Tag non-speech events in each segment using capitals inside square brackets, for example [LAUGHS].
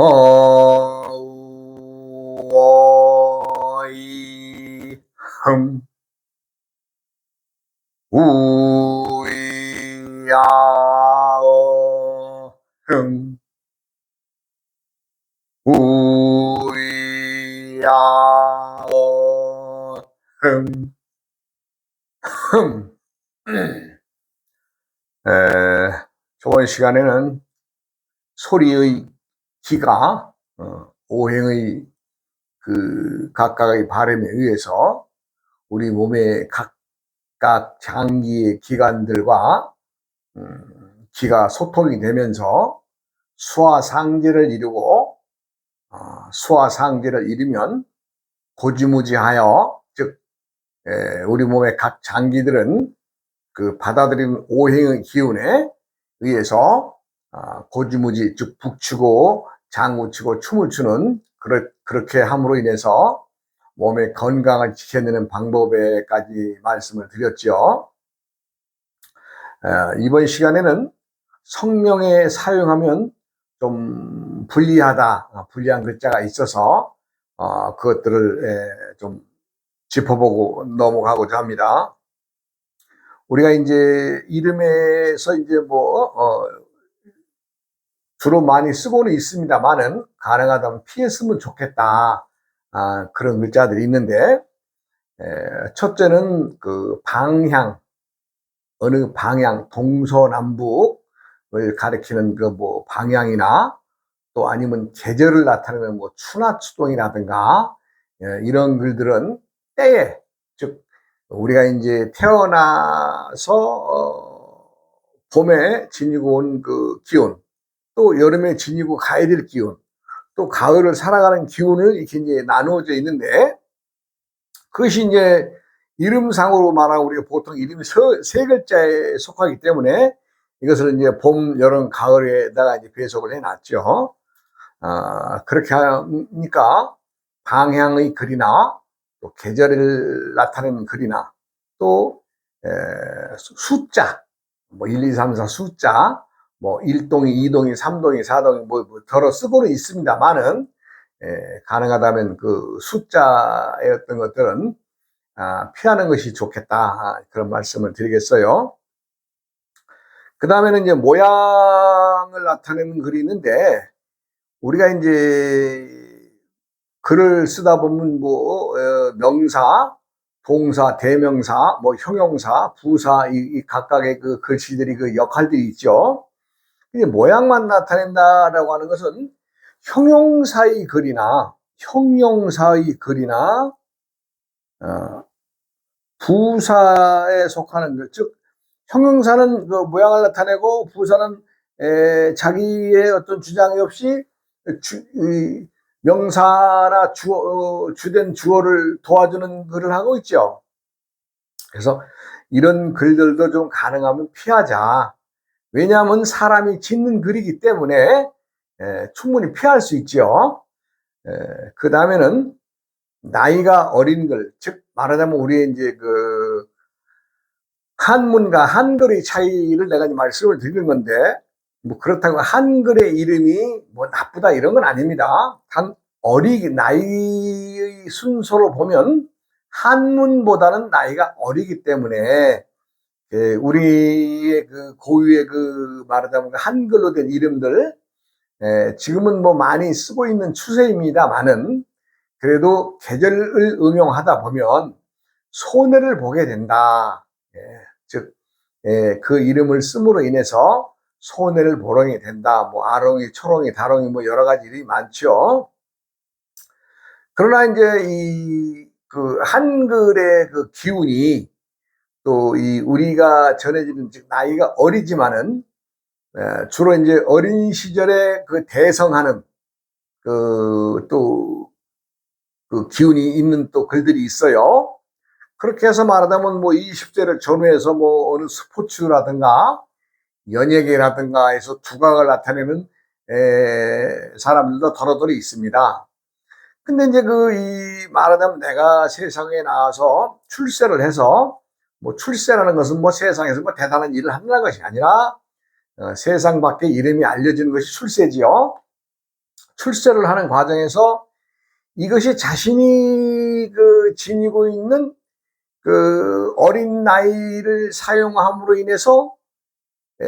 어이 흠 우야 어 흠 우야 어 흠 흠. 에, 저번 시간에는 소리의 기가 어, 오행의 그 각각의 바람에 의해서 우리 몸의 각각 장기의 기관들과 음, 기가 소통이 되면서 수화상제를 이루고 어, 수화상제를 이루면 고지무지하여 즉 에, 우리 몸의 각 장기들은 그 받아들이는 오행의 기운에 의해서 아, 고지무지 즉 북치고 장구치고 춤을 추는 그렇, 그렇게 함으로 인해서 몸의 건강을 지켜내는 방법에까지 말씀을 드렸죠. 아, 이번 시간에는 성명에 사용하면 좀 불리하다, 아, 불리한 글자가 있어서 어, 그것들을 에, 좀 짚어보고 넘어가고자 합니다. 우리가 이제 이름에서 이제 뭐 어, 주로 많이 쓰고는 있습니다만은 가능하다면 피했으면 좋겠다. 아, 그런 글자들이 있는데 에, 첫째는 그 방향 어느 방향 동서남북을 가리키는 그 뭐 방향이나 또 아니면 계절을 나타내는 뭐 추나 추동이라든가 예, 이런 글들은 때에 즉 우리가 이제 태어나서 어, 봄에 지니고 온 그 기운 또 여름에 지니고 가야 될 기운 또 가을을 살아가는 기운을 이렇게 이제 나누어져 있는데 그것이 이제 이름상으로 말하면 우리가 보통 이름이 세 글자에 속하기 때문에 이것을 이제 봄, 여름, 가을에다가 이제 배속을 해놨죠. 아, 그렇게 하니까 방향의 글이나 또 계절을 나타내는 글이나 또 에, 숫자 뭐 1, 2, 3, 4 숫자 뭐 1동이, 2동이, 3동이, 4동이 뭐, 뭐 덜어 쓰고는 있습니다만은 에, 가능하다면 그 숫자의 어떤 것들은 아, 피하는 것이 좋겠다 아, 그런 말씀을 드리겠어요. 그 다음에는 이제 모양을 나타내는 글이 있는데 우리가 이제 글을 쓰다 보면 뭐 어, 명사, 동사, 대명사, 뭐 형용사, 부사 이, 이 각각의 그 글씨들이 그 역할들이 있죠. 근데 모양만 나타낸다라고 하는 것은 형용사의 글이나 형용사의 글이나 어, 부사에 속하는 것, 즉 형용사는 그 모양을 나타내고 부사는 에, 자기의 어떤 주장이 없이 주, 이, 명사나 주어, 어, 주된 주어를 도와주는 글을 하고 있죠. 그래서 이런 글들도 좀 가능하면 피하자. 왜냐하면 사람이 짓는 글이기 때문에 에, 충분히 피할 수 있죠. 그 다음에는 나이가 어린 글, 즉 말하자면 우리 이제 그 한문과 한글의 차이를 내가 말씀을 드리는 건데 뭐 그렇다고 한글의 이름이 뭐 나쁘다 이런 건 아닙니다. 단 어리 나이의 순서로 보면 한문보다는 나이가 어리기 때문에 예, 우리의 그 고유의 그 말하자면 한글로 된 이름들 예, 지금은 뭐 많이 쓰고 있는 추세입니다만은 그래도 계절을 응용하다 보면 손해를 보게 된다. 예, 즉, 그 이름을 씀으로 인해서 손해를 보게 된다. 뭐 아롱이, 초롱이, 다롱이 뭐 여러 가지 일이 많죠. 그러나 이제 이 그 한글의 그 기운이 또 이 우리가 전해지는 즉 나이가 어리지만은 주로 이제 어린 시절에 그 대성하는 그또 그 기운이 있는 또 글들이 있어요. 그렇게 해서 말하자면 뭐 20대를 전후해서 뭐 어느 스포츠라든가 연예계라든가 해서 두각을 나타내는 에, 사람들도 더러더러 있습니다. 근데 이제 그 이 말하자면 내가 세상에 나와서 출세를 해서 뭐 출세라는 것은 뭐 세상에서 뭐 대단한 일을 한다는 것이 아니라 어, 세상 밖에 이름이 알려지는 것이 출세지요. 출세를 하는 과정에서 이것이 자신이 그 지니고 있는 그 어린 나이를 사용함으로 인해서 에,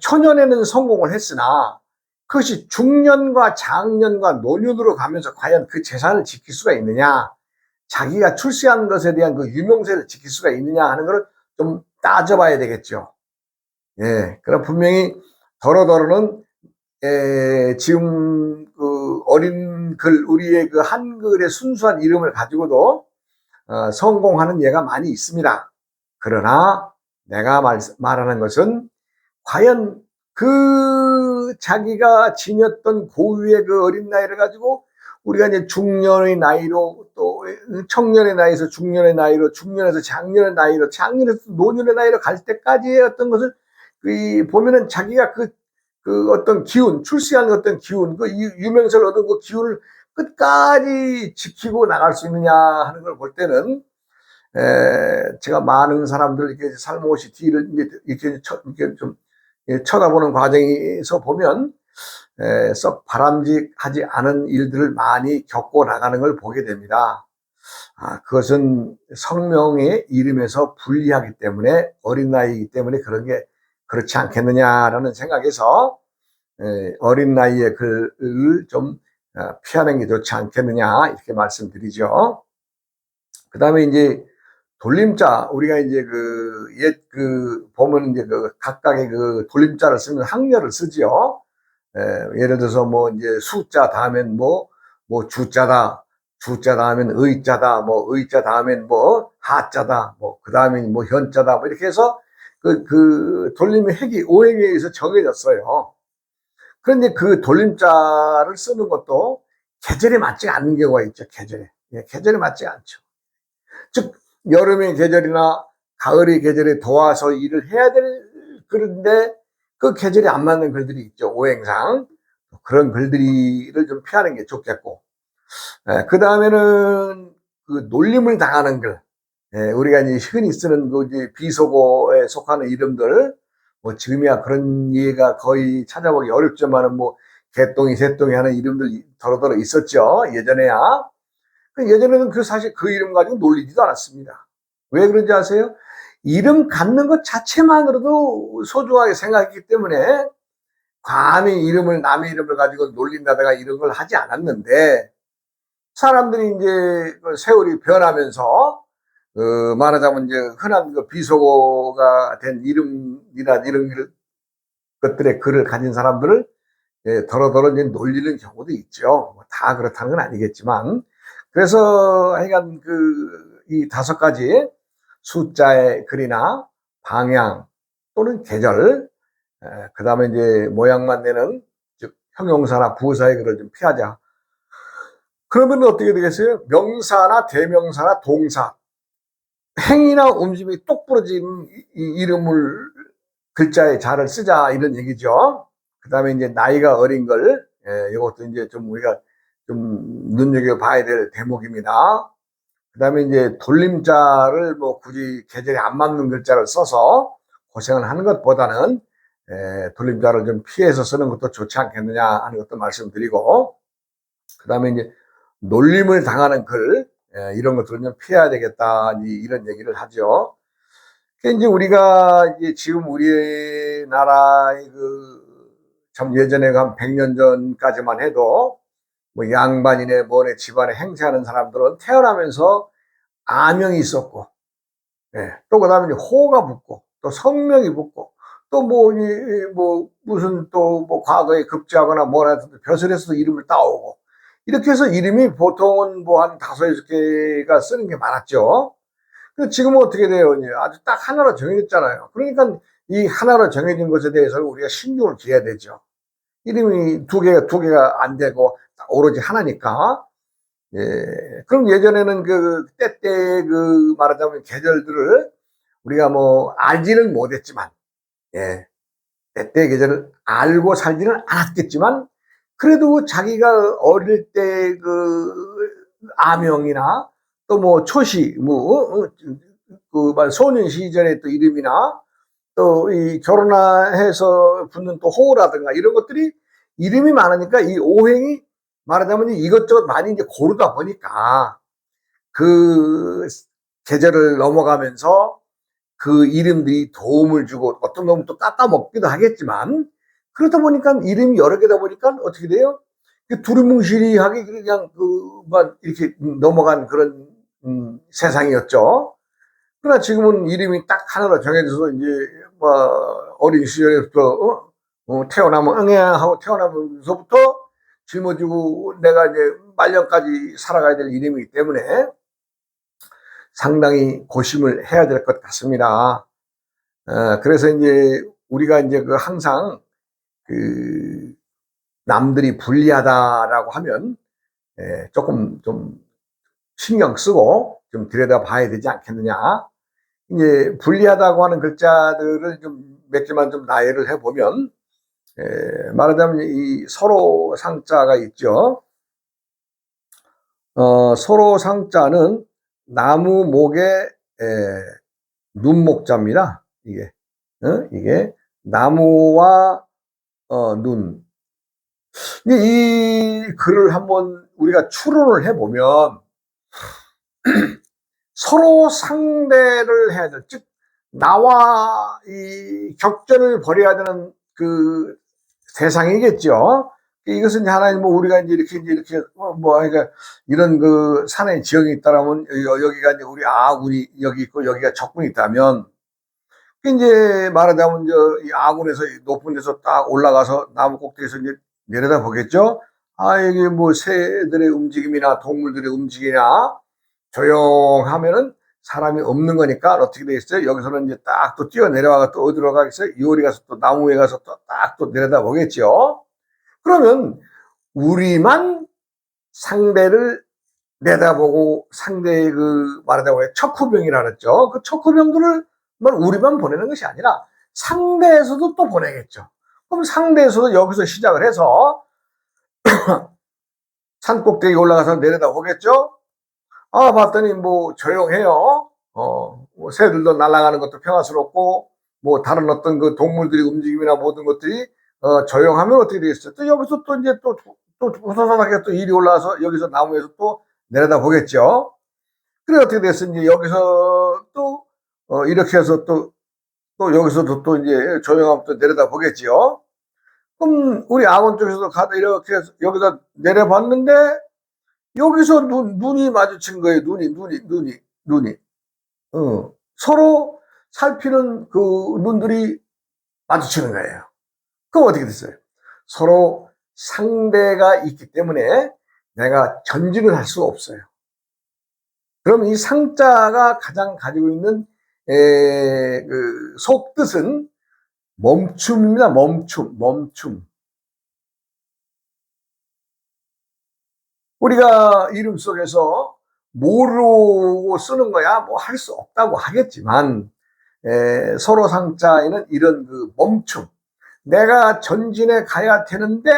초년에는 성공을 했으나 그것이 중년과 장년과 노년으로 가면서 과연 그 재산을 지킬 수가 있느냐 자기가 출세한 것에 대한 그 유명세를 지킬 수가 있느냐 하는 것을 좀 따져봐야 되겠죠. 예, 그럼 분명히 더러더러는 에, 지금 그 어린 글 우리의 그 한글의 순수한 이름을 가지고도 어, 성공하는 예가 많이 있습니다. 그러나 내가 말, 말하는 것은 과연 그 자기가 지녔던 고유의 그 어린 나이를 가지고 우리가 이제 중년의 나이로 또 청년의 나이에서 중년의 나이로 중년에서 장년의 나이로 장년에서 노년의 나이로 갈 때까지의 어떤 것을 그 보면은 자기가 그, 그 어떤 기운 출세한 어떤 기운 그 유- 유명세를 얻은 그 기운을 끝까지 지키고 나갈 수 있느냐 하는 걸 볼 때는 에, 제가 많은 사람들 이렇게 살모시 뒤를 이렇게, 쳐, 이렇게 좀 예, 쳐다보는 과정에서 보면 에, 썩 바람직하지 않은 일들을 많이 겪고 나가는 걸 보게 됩니다. 아, 그것은 성명의 이름에서 불리하기 때문에 어린 나이이기 때문에 그런 게 그렇지 않겠느냐라는 생각에서 에, 어린 나이의 글을 좀 어, 피하는 게 좋지 않겠느냐 이렇게 말씀드리죠. 그 다음에 이제 돌림자 우리가 이제 그 옛그 보면 이제 그 각각의 그 돌림자를 쓰면 학렬을 쓰지요. 에, 예를 들어서 뭐 이제 숫자 다음엔 뭐 뭐 주자다 주자 다음엔 의자다 뭐 의자 다음엔 뭐 하자다 뭐 그 다음엔 뭐 현자다 뭐 이렇게 해서 그, 그 돌림의 핵이 오행에 의해서 정해졌어요. 그런데 그 돌림자를 쓰는 것도 계절에 맞지 않는 경우가 있죠. 계절에. 예, 계절에 맞지 않죠. 즉, 여름의 계절이나 가을의 계절에 도와서 일을 해야 될 그런데 그 계절에 안 맞는 글들이 있죠. 오행상. 그런 글들을 좀 피하는 게 좋겠고. 그 다음에는 그 놀림을 당하는 글. 예, 우리가 이제 흔히 쓰는 그 이제 비속어에 속하는 이름들. 뭐 지금이야 그런 예가 거의 찾아보기 어렵지만은 뭐 개똥이 새똥이 하는 이름들 더러더러 있었죠. 예전에야. 그 예전에는 그 사실 그 이름 가지고 놀리지도 않았습니다. 왜 그런지 아세요? 이름 갖는 것 자체만으로도 소중하게 생각했기 때문에 감히 이름을 남의 이름을 가지고 놀린다다가 이런 걸 하지 않았는데 사람들이 이제 그 세월이 변하면서 그 말하자면 이제 흔한 그 비속어가 된 이름이나 이런 글- 것들의 글을 가진 사람들을 예, 더러더러 이제 놀리는 경우도 있죠. 뭐다 그렇다는 건 아니겠지만 그래서 하여간 그 이 다섯 가지 숫자의 글이나 방향 또는 계절 그 다음에 이제 모양만 내는 즉 형용사나 부사의 글을 좀 피하자. 그러면 어떻게 되겠어요? 명사나 대명사나 동사 행위나 움직임이 똑 부러진 이- 이 이름을 글자의 자를 쓰자 이런 얘기죠. 그 다음에 이제 나이가 어린 걸 예, 이것도 이제 좀 우리가 좀 눈여겨 봐야 될 대목입니다. 그 다음에 이제 돌림자를 뭐 굳이 계절에 안 맞는 글자를 써서 고생을 하는 것보다는 에, 돌림자를 좀 피해서 쓰는 것도 좋지 않겠느냐 하는 것도 말씀드리고 그 다음에 이제 놀림을 당하는 글 에, 이런 것들은 좀 피해야 되겠다 이- 이런 얘기를 하죠. 이제 우리가 이제 지금 우리나라의 그 참 예전에 한 100년 전까지만 해도 뭐 양반이네 뭐네 집안에 행세하는 사람들은 태어나면서 아명이 있었고, 예, 또 그다음에 이제 호가 붙고, 또 성명이 붙고, 또 뭐, 뭐, 무슨 또 뭐 과거에 급제하거나 뭐라든 벼슬에서도 이름을 따오고, 이렇게 해서 이름이 보통은 뭐 한 다섯 여섯 개가 쓰는 게 많았죠. 지금은 어떻게 돼요? 아주 딱 하나로 정해졌잖아요. 그러니까 이 하나로 정해진 것에 대해서는 우리가 신경을 기해야 되죠. 이름이 두 개가, 두 개가 안 되고, 오로지 하나니까. 예. 그럼 예전에는 그, 때때 그 말하자면 계절들을 우리가 뭐 알지는 못했지만, 예. 때때 계절을 알고 살지는 않았겠지만, 그래도 자기가 어릴 때그 아명이나 또 뭐 초시, 뭐, 어, 그말 소년 시절의 또 이름이나 또 이 결혼해서 붙는 또 호라든가 이런 것들이 이름이 많으니까 이 오행이 말하자면 이것저것 많이 이제 고르다 보니까 그 계절을 넘어가면서 그 이름들이 도움을 주고 어떤 놈은 또 깎아먹기도 하겠지만 그러다 보니까 이름이 여러 개다 보니까 어떻게 돼요? 그 두루뭉실하게 그냥 그만 이렇게 넘어간 그런 음, 세상이었죠. 그러나 지금은 이름이 딱 하나로 정해져서 이제 뭐 어린 시절에부터 어? 어, 태어나면 응애야 하고 태어나면서부터 짊어지고 내가 이제 말년까지 살아가야 될 이름이기 때문에 상당히 고심을 해야 될 것 같습니다. 어, 그래서 이제 우리가 이제 그 항상 그 남들이 불리하다라고 하면 예, 조금 좀 신경 쓰고 좀 들여다 봐야 되지 않겠느냐. 이제 불리하다고 하는 글자들을 좀 몇 개만 좀 나열을 해보면 예, 말하자면 이 서로 상자가 있죠. 어, 서로 상자는 나무 목의 에, 눈목자입니다. 이게 어? 이게 나무와 어, 눈. 이 글을 한번 우리가 추론을 해보면 [CLEARS THROAT] 서로 상대를 해야 될, 즉 나와 이 격전을 벌여야 되는 그 세상이겠죠. 이것은 하나님 뭐 우리가 이제 이렇게 이제 이렇게 뭐, 뭐 그러니까 이런 그 산의 지역이 있다라면 여기가 이제 우리 아군이 여기 있고 여기가 적군이 있다면 이제 말하자면 저이 아군에서 높은 데서 딱 올라가서 나무 꼭대기에서 이제 내려다 보겠죠. 아 여기 뭐 새들의 움직임이나 동물들의 움직임이나 조용하면은 사람이 없는 거니까 어떻게 되겠어요? 여기서는 이제 딱 또 뛰어 내려와가 또 어디로 가겠어요? 요리 가서 또 나무에 가서 또 딱 또 내려다 보겠죠. 그러면 우리만 상대를 내다보고 상대의 그 말하자면 척후병이라 그랬죠. 그 척후병들을 우리만 보내는 것이 아니라 상대에서도 또 보내겠죠. 그럼 상대에서도 여기서 시작을 해서 [CLEARS THROAT] 산 꼭대기 올라가서 내려다 보겠죠. 아 봤더니 뭐 조용해요. 어, 뭐 새들도 날아가는 것도 평화스럽고 뭐 다른 어떤 그 동물들이 움직임이나 모든 것들이 어, 조용하면 어떻게 되겠어요? 또 여기서 또 이제 또, 또 호사사하게 또 일이 올라와서 여기서 나무에서 또 내려다 보겠죠? 그래 어떻게 됐어? 이제 여기서 또, 어, 이렇게 해서 또, 또 여기서도 또 이제 조용하면 또 내려다 보겠지요? 그럼 우리 아원 쪽에서도 가다 이렇게 해서 여기다 내려봤는데 여기서 눈, 눈이 마주친 거예요. 눈이, 눈이, 눈이, 눈이. 어, 서로 살피는 그 눈들이 마주치는 거예요. 그럼 어떻게 됐어요? 서로 상대가 있기 때문에 내가 전진을 할 수가 없어요. 그럼 이 상자가 가장 가지고 있는 에, 그 속뜻은 멈춤입니다. 멈춤, 멈춤. 우리가 이름 속에서 모르고 쓰는 거야 뭐 할 수 없다고 하겠지만 에, 서로 상자에는 이런 그 멈춤 내가 전진에 가야 되는데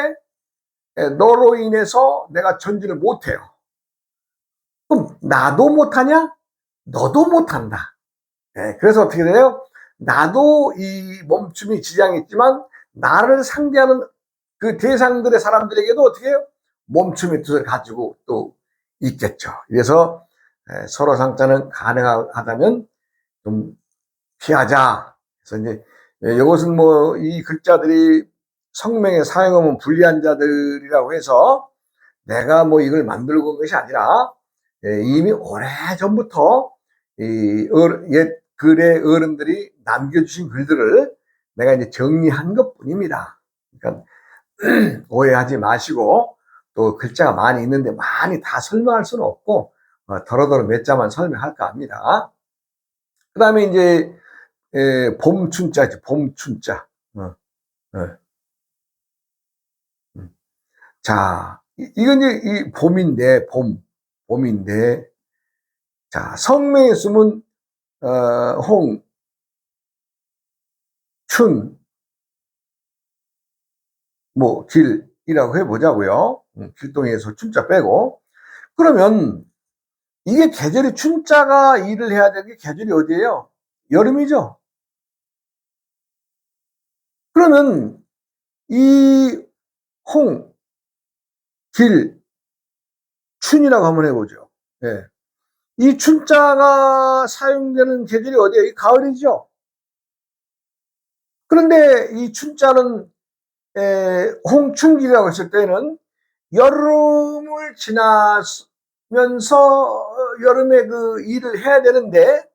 너로 인해서 내가 전진을 못해요. 그럼 나도 못하냐? 너도 못한다. 네, 그래서 어떻게 돼요? 나도 이 멈춤이 지장이 있지만 나를 상대하는 그 대상들의 사람들에게도 어떻게 해요? 멈춤의 뜻을 가지고 또 있겠죠. 그래서 서로 상자는 가능하다면 좀 피하자. 그래서 이제 이것은 뭐 이 글자들이 성명에 사용하면 불리한 자들이라고 해서 내가 뭐 이걸 만들고 온 것이 아니라 이미 오래 전부터 옛 글의 어른들이 남겨주신 글들을 내가 이제 정리한 것 뿐입니다. 그러니까 [CLEARS THROAT] 오해하지 마시고 또 글자가 많이 있는데 많이 다 설명할 수는 없고 어, 더러더러 몇 자만 설명할까 합니다. 그 다음에 이제 에, 봄춘자지 봄춘자. 어, 어. 음. 자, 이건 이제 이 봄인데 봄 봄인데 자 성명에 쓰면 어, 홍, 춘, 뭐 길 이라고 해보자고요. 음, 길동에서 춘자 빼고 그러면 이게 계절이 춘자가 일을 해야 되는 계절이 어디예요? 여름이죠. 그러면 이 홍, 길, 춘이라고 한번 해보죠. 예. 이 춘자가 사용되는 계절이 어디예요? 이 가을이죠. 그런데 이 춘자는 에, 홍춘길이라고 했을 때는 여름을 지나면서 어, 여름에 그 일을 해야 되는데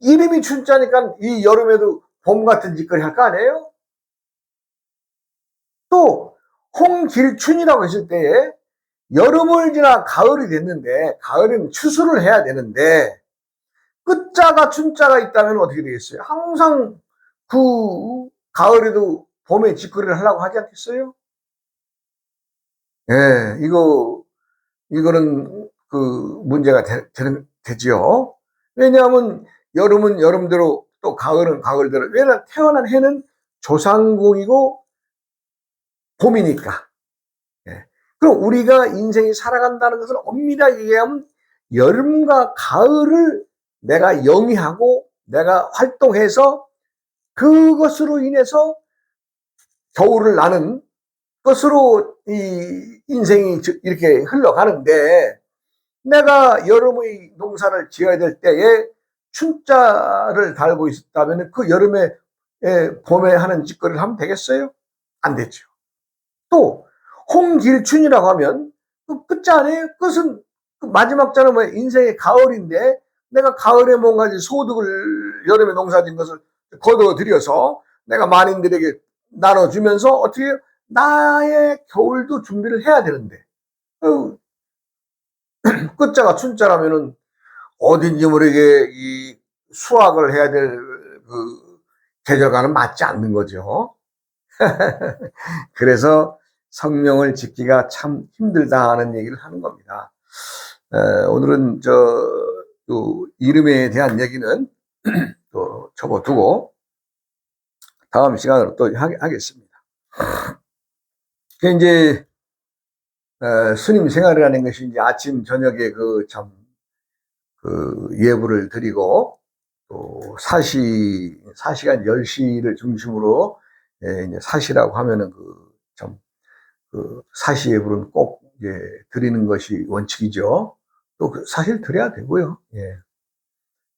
이름이 춘자니까 이 여름에도 봄 같은 짓거리 할 거 아니에요? 또 홍길춘이라고 했을 때에 여름을 지나 가을이 됐는데 가을은 추수를 해야 되는데 끝자가 춘자가 있다면 어떻게 되겠어요? 항상 그 가을에도 봄에 짓거리를 하려고 하지 않겠어요? 예, 이거 이거는 그 문제가 되, 되는 되지요. 왜냐하면 여름은 여름대로 또 가을은 가을대로 왜냐하면 태어난 해는 조상공이고 봄이니까. 예. 그럼 우리가 인생이 살아간다는 것은 엄밀하게 얘기하면 여름과 가을을 내가 영위하고 내가 활동해서 그것으로 인해서 겨울을 나는 것으로 이 인생이 이렇게 흘러가는데 내가 여름의 농사를 지어야 될 때에 춘자를 달고 있다면 그 여름에 봄에 하는 짓거리를 하면 되겠어요? 안 되죠. 또 홍길춘이라고 하면 그 끝자 아니에요? 그것은 그 마지막 자는 뭐 인생의 가을인데 내가 가을에 뭔가 소득을 여름에 농사진 것을 거둬 들여서 내가 만인들에게 나눠주면서 어떻게 나의 겨울도 준비를 해야 되는데 어, [CLEARS THROAT] 끝자가 춘자라면은 어딘지 모르게 이 수확을 해야 될그 계절과는 맞지 않는 거죠. [LAUGHS] 그래서 성명을 짓기가 참 힘들다 하는 얘기를 하는 겁니다. 에, 오늘은 저, 또 이름에 대한 얘기는 [CLEARS THROAT] 또 접어두고 다음 시간으로 또 하겠습니다. 이제 에, 스님 생활이라는 것이 이제 아침 저녁에 그 참 그 예불을 드리고 또 사시 사시간 10시를 중심으로 예, 이제 사시라고 하면은 그참 그 사시 예불은 꼭 이제 드리는 것이 원칙이죠. 또 그 사실 드려야 되고요. 예.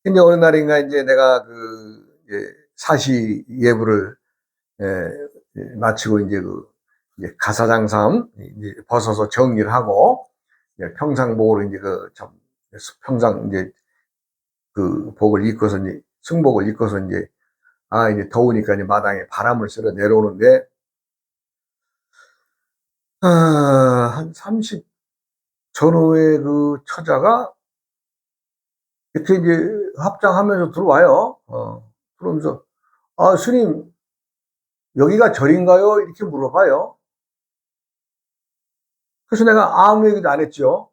근데 어느 날인가 이제 내가 그 이제 사시 예불을 예, 마치고 이제 그 이제 가사장삼 이제 벗어서 정리를 하고 이제 평상복으로 이제 그참 평상 이제 그 복을 입고서 이제 승복을 입고서 이제 아 이제 더우니까 이제 마당에 바람을 쐬러 내려오는데 아, 한 30 전후에 그 처자가 이렇게 이제 합장하면서 들어와요. 어, 그러면서 아 스님 여기가 절인가요? 이렇게 물어봐요. 그래서 내가 아무 얘기도 안 했죠.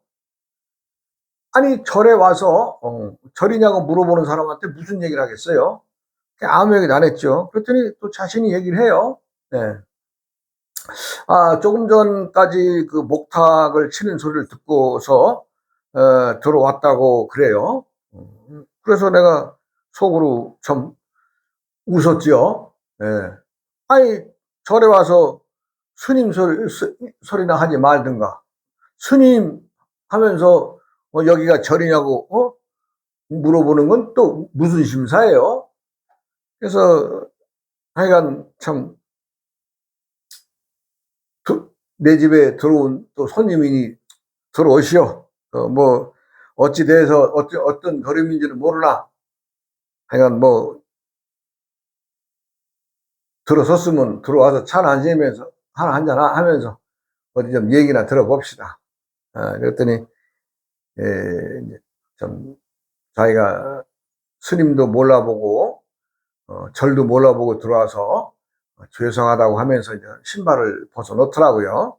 아니 절에 와서 어, 절이냐고 물어보는 사람한테 무슨 얘기를 하겠어요? 아무 얘기도 안 했죠. 그랬더니 또 자신이 얘기를 해요. 네. 아, 조금 전까지 그 목탁을 치는 소리를 듣고서 어, 들어왔다고 그래요. 그래서 내가 속으로 좀 웃었죠. 예. 아니 절에 와서 스님 소리, 소리나 하지 말든가. 스님 하면서 어, 여기가 절이냐고 어? 물어보는 건 또 무슨 심사예요? 그래서 하여간 참 내 집에 들어온 또 손님이니 들어오시오. 어, 뭐 어찌 돼서 어떤 어떤 걸음인지는 모르나. 하여간 뭐 들어섰으면 들어와서 차나 한잔하면서 하나 한잔 하면서 어디 좀 얘기나 들어봅시다. 아, 그랬더니 예, 좀 자기가 스님도 몰라보고 어, 절도 몰라보고 들어와서 죄송하다고 하면서 이제 신발을 벗어 놓더라고요.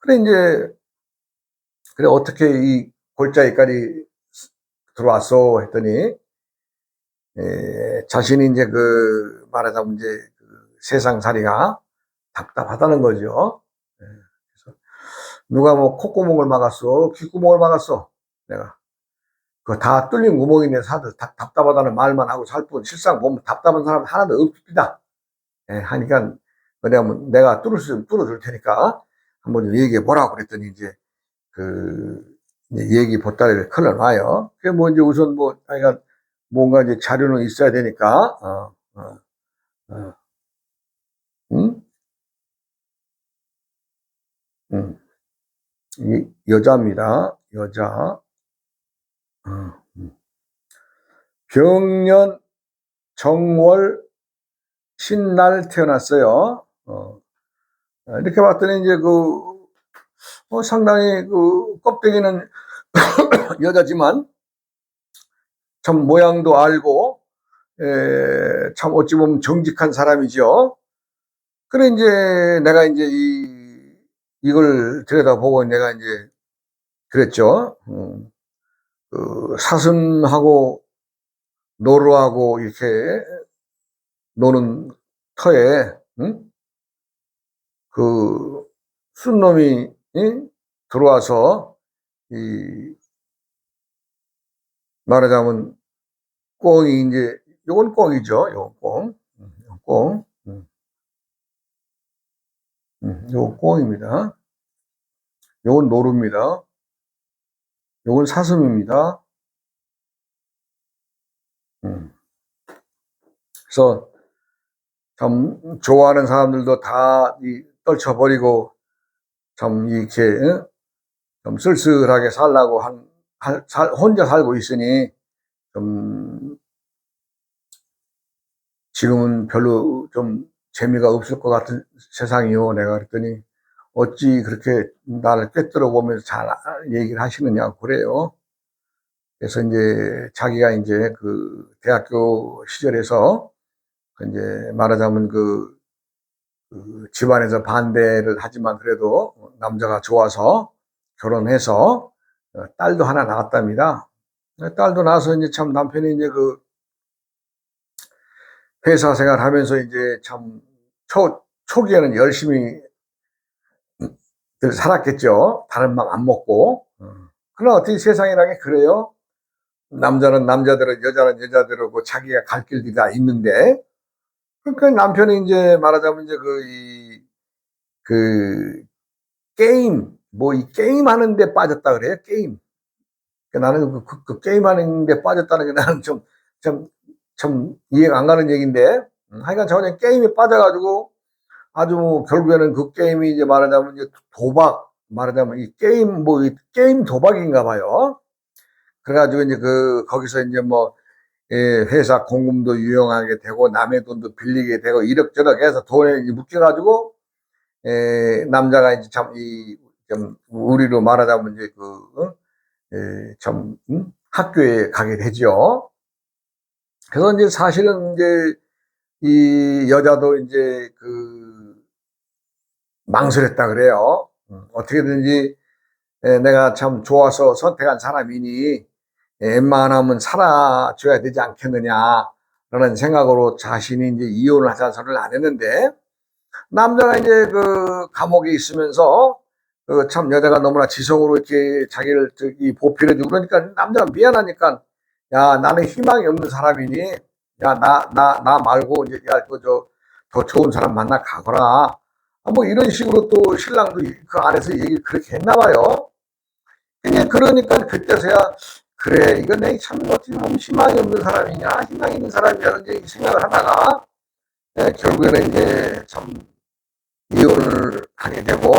그래 이제 그래 어떻게 이 골짜기까지 들어왔어 했더니 에, 자신이 이제 그 말하자면 이제 그 세상살이가 답답하다는 거죠. 에, 그래서 누가 뭐 콧구멍을 막았어, 귓구멍을 막았어, 내가. 그 다 뚫린 구멍이네 사들 답답하다는 말만 하고 살 뿐 실상 보면 답답한 사람 하나도 없습니다. 예, 하니까 왜냐하면 내가 뚫을 수 있으면 뚫어 줄 테니까 한번 좀 얘기해 보라고 그랬더니 이제 그 얘기 보따리를 걸러놔요. 그게 뭐 이제 우선 뭐 하여간 뭔가 이제 자료는 있어야 되니까 어, 어, 어. 응? 응. 이 여자입니다. 여자. 어, 음. 병년 정월 신날 태어났어요. 어. 이렇게 봤더니 이제 그 어, 상당히 그 껍데기는 [COUGHS] 여자지만 참 모양도 알고 에, 참 어찌 보면 정직한 사람이죠. 그래 이제 내가 이제 이 이걸 들여다보고 내가 이제 그랬죠. 음, 그 사슴하고 노루하고 이렇게 노는 터에 응? 그 순놈이 응? 들어와서 이 말하자면 꽁이 이제 요건 꽁이죠. 요건 꽁. 음, 요건 꽁. 음. 음, 요건 꽁입니다. 요건 노루입니다. 요건 사슴입니다. 음. 그래서 참 좋아하는 사람들도 다 이 떨쳐버리고 참 이렇게 응? 좀 쓸쓸하게 살라고 한, 할- 살- 혼자 살고 있으니 좀 지금은 별로 좀 재미가 없을 것 같은 세상이요. 내가 그랬더니 어찌 그렇게 나를 꿰뚫어 보면서 잘 얘기를 하시느냐고 그래요. 그래서 이제 자기가 이제 그 대학교 시절에서 그 이제 말하자면 그, 그 집안에서 반대를 하지만 그래도 남자가 좋아서 결혼해서 어, 딸도 하나 낳았답니다. 딸도 낳아서 이제 참 남편이 이제 그 회사 생활 하면서 이제 참 초, 초기에는 열심히 늘 살았겠죠. 다른 맘 안 먹고. 어. 그러나 어떻게 세상이라는 게 그래요? 남자는 남자대로, 여자는 여자대로 그 자기가 갈 길이 다 있는데, 그러니까 남편이 이제 말하자면 이제 그, 이, 그, 게임, 뭐 이 게임 하는데 빠졌다 그래요? 게임. 그러니까 나는 그, 그, 그 게임 하는데 빠졌다는 게 나는 좀, 좀, 좀 이해가 안 가는 얘기인데, 음, 하여간 저는 게임에 빠져가지고 아주 뭐 결국에는 그 게임이 이제 말하자면 이제 도박, 말하자면 이 게임, 뭐, 이 게임 도박인가 봐요. 그래가지고 이제 그, 거기서 이제 뭐, 예, 회사 공금도 유용하게 되고, 남의 돈도 빌리게 되고, 이럭저럭 해서 돈에 묶여가지고, 예, 남자가 이제 참, 이, 좀, 우리로 말하자면 이제 그, 어? 예, 참, 음? 학교에 가게 되죠. 그래서 이제 사실은 이제 이 여자도 이제 그 망설였다 그래요. 음, 어떻게든지 에, 내가 참 좋아서 선택한 사람이니 에, 웬만하면 살아줘야 되지 않겠느냐 라는 생각으로 자신이 이제 이혼을 하자는 소리를 안 했는데 남자가 이제 그 감옥에 있으면서 그 참 여자가 너무나 지성으로 이렇게 자기를 저기 보필해주고 그러니까 남자가 미안하니까 야 나는 희망이 없는 사람이니 야 나 나 나 말고 이제 야그저더 좋은 사람 만나 가거라 아, 뭐 이런 식으로 또 신랑도 이- 그 안에서 얘기를 그렇게 했나 봐요. 그냥 그러니까 그때서야 그래 이거 내참 어떻게 보면 희망이 없는 사람이냐 희망이 있는 사람이라는 이제 생각을 하다가 예, 결국에는 이제 참 이혼을 하게 되고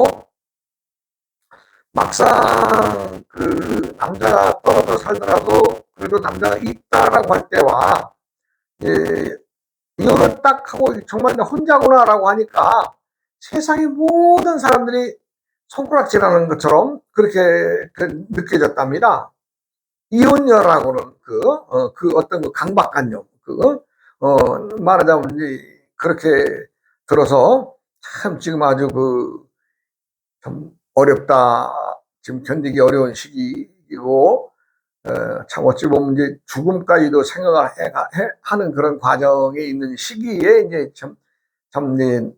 막상 그 남자가 떨어져 살더라도 그래도 남자가 있다라고 할 때와 예, 이혼을 딱 하고 정말 나 혼자구나라고 하니까 세상의 모든 사람들이 손가락질하는 것처럼 그렇게 그 느껴졌답니다. 이혼녀라고는 그, 어, 그 어떤 그 강박관념, 그, 어, 말하자면 그렇게 들어서 참 지금 아주 그, 참 어렵다. 지금 견디기 어려운 시기이고, 어, 참 어찌 보면 이제 죽음까지도 생각을 해, 해- 하는 그런 과정에 있는 시기에 이제 참, 참 이제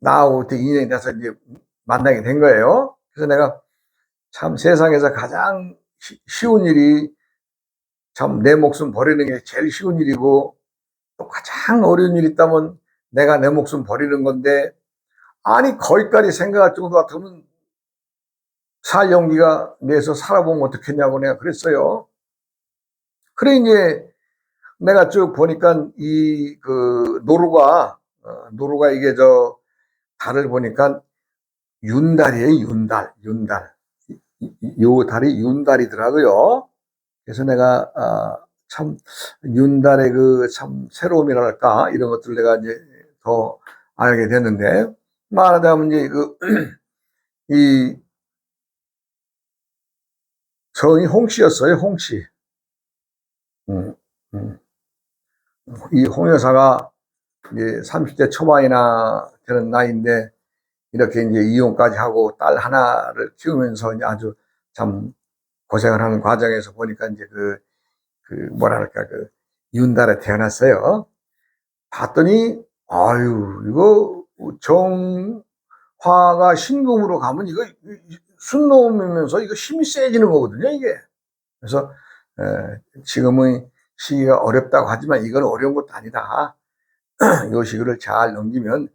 나하고 인연이 돼서 이제 만나게 된 거예요. 그래서 내가 참 세상에서 가장 쉬- 쉬운 일이 참 내 목숨 버리는 게 제일 쉬운 일이고 또 가장 어려운 일이 있다면 내가 내 목숨 버리는 건데 아니, 거기까지 생각할 정도 같으면 살 용기가 내서 살아보면 어떻겠냐고 내가 그랬어요. 그래, 이제 내가 쭉 보니까 이 그 노루가, 어, 노루가 이게 저 달을 보니까 윤달이에요, 윤달, 윤달. 요 달이 윤달이더라고요. 그래서 내가, 아, 참, 윤달의 그 참 새로움이랄까, 이런 것들 내가 이제 더 알게 됐는데, 말하자면 이제 그, [CLEARS THROAT] 이, 성이 홍씨였어요, 홍씨. 음, 음. 이 홍 여사가 이제 30대 초반이나 되는 나이인데, 이렇게 이제 이혼까지 하고 딸 하나를 키우면서 이제 아주 참 고생을 하는 과정에서 보니까 이제 그, 그 뭐랄까, 그 윤달에 태어났어요. 봤더니, 아유, 이거 정화가 신금으로 가면 이거 순놈이면서 이거 힘이 세지는 거거든요, 이게. 그래서, 에, 지금의 시기가 어렵다고 하지만 이건 어려운 것도 아니다. [CLEARS THROAT] 요 시기를 잘 넘기면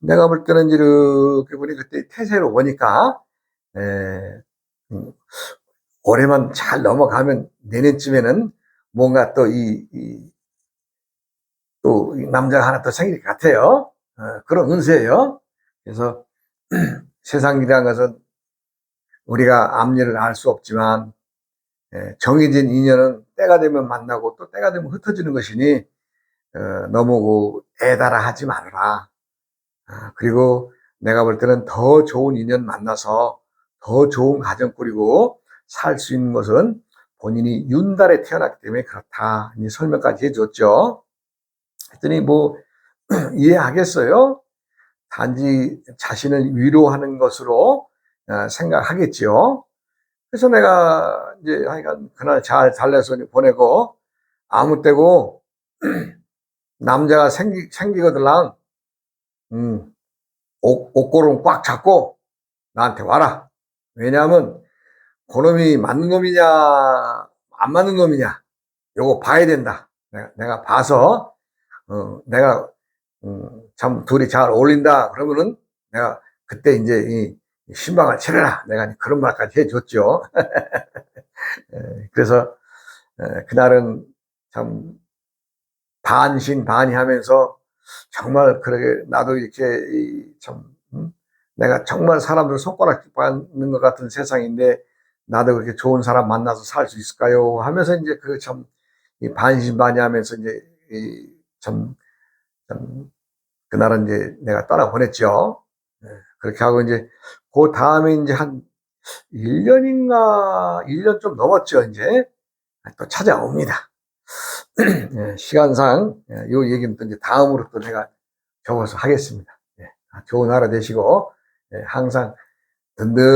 내가 볼 때는 이렇게 보니 그때 태세로 보니까 에, 음, 올해만 잘 넘어가면 내년쯤에는 뭔가 또 이, 이, 또이 남자가 하나 더 생길 것 같아요. 어, 그런 운세예요. 그래서 [CLEARS THROAT] 세상이라는 것은 우리가 앞일을 알 수 없지만 에, 정해진 인연은 때가 되면 만나고 또 때가 되면 흩어지는 것이니 어, 너무 그 애달아 하지 말아라. 아, 그리고 내가 볼 때는 더 좋은 인연 만나서 더 좋은 가정 꾸리고 살 수 있는 것은 본인이 윤달에 태어났기 때문에 그렇다. 이 설명까지 해줬죠. 했더니 뭐 [CLEARS THROAT] 이해하겠어요? 단지 자신을 위로하는 것으로 어, 생각하겠지요. 그래서 내가 이제 하여간 그날 잘 달래서 보내고 아무 때고 [CLEARS THROAT] 남자가 생기, 생기거들랑, 음, 옷, 옷고름 꽉 잡고 나한테 와라. 왜냐하면 그놈이 맞는 놈이냐, 안 맞는 놈이냐, 요거 봐야 된다. 내가, 내가 봐서, 어, 내가, 음, 참 둘이 잘 어울린다. 그러면은 내가 그때 이제 이 신방을 치러라. 내가 그런 말까지 해줬죠. [LAUGHS] 에, 그래서, 에, 그날은 참 반신 반의하면서 정말 그러게 나도 이렇게 이참 음? 내가 정말 사람들 손가락 받는 것 같은 세상인데 나도 그렇게 좋은 사람 만나서 살 수 있을까요? 하면서 이제 그 참 반신반의하면서 이제 참 그날은 이제 내가 떠나 보냈죠. 네, 그렇게 하고 이제 그 다음에 이제 한 1년인가 1년 좀 넘었죠 이제 또 찾아옵니다. [CLEARS THROAT] 예, 시간상 예, 이 얘기는 또 이제 다음으로 또 내가 적어서 하겠습니다. 예, 좋은 하루 되시고 예, 항상 든든